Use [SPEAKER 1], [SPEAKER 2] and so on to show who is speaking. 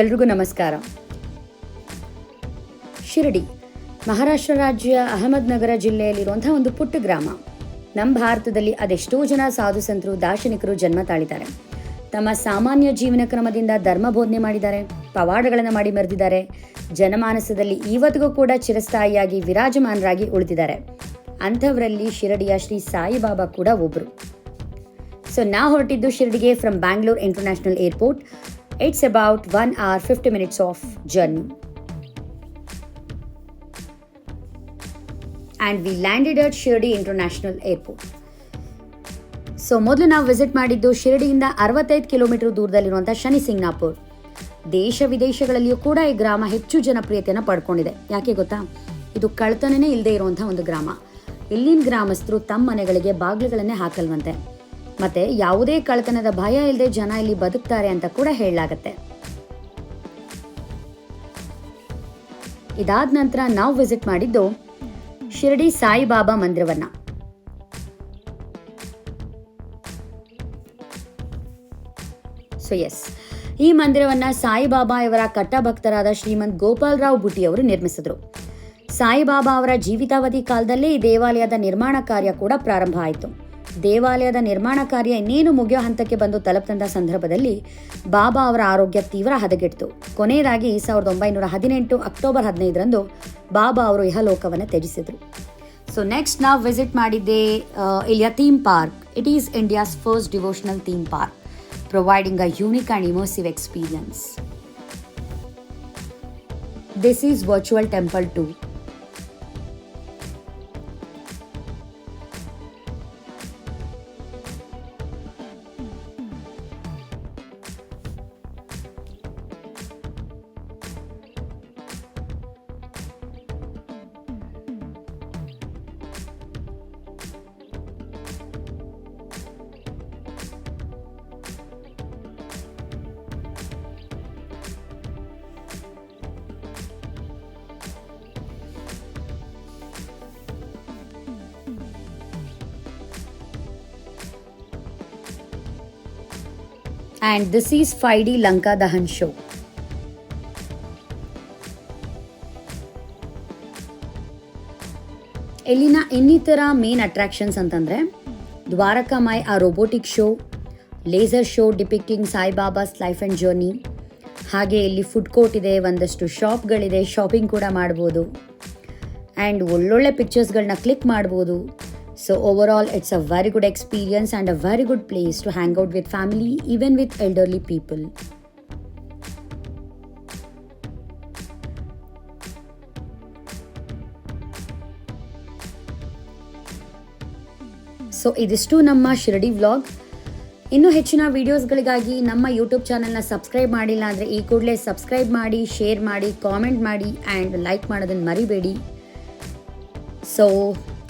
[SPEAKER 1] ಎಲ್ರಿಗೂ ನಮಸ್ಕಾರ. ಶಿರಡಿ, ಮಹಾರಾಷ್ಟ್ರ ರಾಜ್ಯ ಅಹಮದ್ನಗರ ಜಿಲ್ಲೆಯಲ್ಲಿರುವಂತಹ ಒಂದು ಪುಟ್ಟ ಗ್ರಾಮ. ನಮ್ಮ ಭಾರತದಲ್ಲಿ ಅದೆಷ್ಟೋ ಜನ ಸಾಧು ಸಂತರು, ದಾರ್ಶನಿಕರು ಜನ್ಮ ತಾಳಿದ್ದಾರೆ. ತಮ್ಮ ಸಾಮಾನ್ಯ ಜೀವನ ಕ್ರಮದಿಂದ ಧರ್ಮ ಬೋಧನೆ ಮಾಡಿದ್ದಾರೆ, ಪವಾಡಗಳನ್ನು ಮಾಡಿ ಮರೆದಿದ್ದಾರೆ. ಜನಮಾನಸದಲ್ಲಿ ಇವತ್ತಿಗೂ ಕೂಡ ಚಿರಸ್ಥಾಯಿಯಾಗಿ ವಿರಾಜಮಾನರಾಗಿ ಉಳಿದಿದ್ದಾರೆ. ಅಂಥವರಲ್ಲಿ ಶಿರಡಿಯ ಶ್ರೀ ಸಾಯಿಬಾಬಾ ಕೂಡ ಒಬ್ಬರು ಸೊ ನಾ ಹೊರಟಿದ್ದು ಶಿರಡಿಗೆ from Bangalore international airport it's about one hour fifty minutes of journey and we landed at Shirdi international airport so ಮೊದಲು ನಾವು ವಿಸಿಟ್ ಮಾಡಿದ್ದು ಶಿರಡಿಯಿಂದ ಅರವತ್ತೈದು ಕಿಲೋಮೀಟರ್ ದೂರದಲ್ಲಿರುವಂಥ ಶನಿ ಸಿಂಗ್ನಾಪುರ್ ದೇಶ ವಿದೇಶಗಳಲ್ಲಿಯೂ ಕೂಡ ಈ ಗ್ರಾಮ ಹೆಚ್ಚು ಜನಪ್ರಿಯತೆಯನ್ನು ಪಡ್ಕೊಂಡಿದೆ. ಯಾಕೆ ಗೊತ್ತಾ? ಇದು ಕಳ್ತನನೇ ಇಲ್ಲದೆ ಇರುವಂಥ ಒಂದು ಗ್ರಾಮ. ಇಲ್ಲಿನ ಗ್ರಾಮಸ್ಥರು ತಮ್ಮ ಮನೆಗಳಿಗೆ ಬಾಗಿಲುಗಳನ್ನೇ ಹಾಕಲ್ವಂತೆ. ಮತ್ತೆ ಯಾವುದೇ ಕಳ್ತನದ ಭಯ ಇಲ್ಲದೆ ಜನ ಇಲ್ಲಿ ಬದುಕ್ತಾರೆ ಅಂತ ಕೂಡ ಹೇಳಲಾಗತ್ತೆ. ಇದಾದ ನಂತರ ನಾವು ವಿಸಿಟ್ ಮಾಡಿದ್ದು ಶಿರಡಿ ಸಾಯಿಬಾಬಾ ಮಂದಿರವನ್ನ. ಸೊ ಎಸ್ ಈ ಮಂದಿರವನ್ನ ಸಾಯಿಬಾಬಾ ಇವರ ಕಟ್ಟಭಕ್ತರಾದ ಶ್ರೀಮಂತ್ ಗೋಪಾಲರಾವ್ ಬುಟ್ಟಿ ಅವರು ನಿರ್ಮಿಸಿದ್ರು. ಸಾಯಿಬಾಬಾ ಅವರ ಜೀವಿತಾವಧಿ ಕಾಲದಲ್ಲೇ ಈ ದೇವಾಲಯದ ನಿರ್ಮಾಣ ಕಾರ್ಯ ಕೂಡ ಪ್ರಾರಂಭ ಆಯಿತು. ದೇವಾಲಯದ ನಿರ್ಮಾಣ ಕಾರ್ಯ ಇನ್ನೇನು ಮುಗಿಯೋ ಹಂತಕ್ಕೆ ಬಂದು ತಲುಪ್ತಂದ ಸಂದರ್ಭದಲ್ಲಿ ಬಾಬಾ ಅವರ ಆರೋಗ್ಯ ತೀವ್ರ ಹದಗೆಟ್ಟಿತು ಕೊನೆಯದಾಗಿ ಸಾವಿರದ ಒಂಬೈನೂರ ಹದಿನೆಂಟು ಅಕ್ಟೋಬರ್ ಹದಿನೈದರಂದು ಬಾಬಾ ಅವರು ಇಹಲೋಕವನ್ನು ತ್ಯಜಿಸಿದರು. ಸೊ ನೆಕ್ಸ್ಟ್ ನಾವು ವಿಸಿಟ್ ಮಾಡಿದ್ದೆ ಇಲ್ಲಿಯ theme park it is India's first devotional theme park providing a unique and immersive experience this is virtual temple two this is five D Lanka Dahan show ಇಲ್ಲಿನ ಇನ್ನಿತರ main attractions ಅಂತಂದರೆ Dwarkamai a robotic show laser show depicting Saibaba's life and journey ಹಾಗೆ ಇಲ್ಲಿ food court ಇದೆ, ಒಂದಷ್ಟು ಶಾಪ್ಗಳಿದೆ shopping ಕೂಡ ಮಾಡ್ಬೋದು. And ಒಳ್ಳೊಳ್ಳೆ ಪಿಕ್ಚರ್ಸ್ಗಳನ್ನ ಕ್ಲಿಕ್ ಮಾಡ್ಬೋದು. So overall, it's it's very good good experience a very good good place to hang out family, family with elderly people. So ಇದಿಷ್ಟು ನಮ್ಮ ಶಿರಡಿ ವ್ಲಾಗ್ ಇನ್ನೂ ಹೆಚ್ಚಿನ ವಿಡಿಯೋಸ್ಗಳಿಗಾಗಿ ನಮ್ಮ ಯೂಟ್ಯೂಬ್ ಚಾನಲ್ನ ಸಬ್ಸ್ಕ್ರೈಬ್ ಮಾಡಿಲ್ಲ ಅಂದರೆ ಈ ಕೂಡಲೇ ಸಬ್ಸ್ಕ್ರೈಬ್ ಮಾಡಿ ಶೇರ್ ಮಾಡಿ ಕಾಮೆಂಟ್ ಮಾಡಿ ಆ್ಯಂಡ್ ಲೈಕ್ ಮಾಡೋದನ್ನು ಮರಿಬೇಡಿ ಸೊ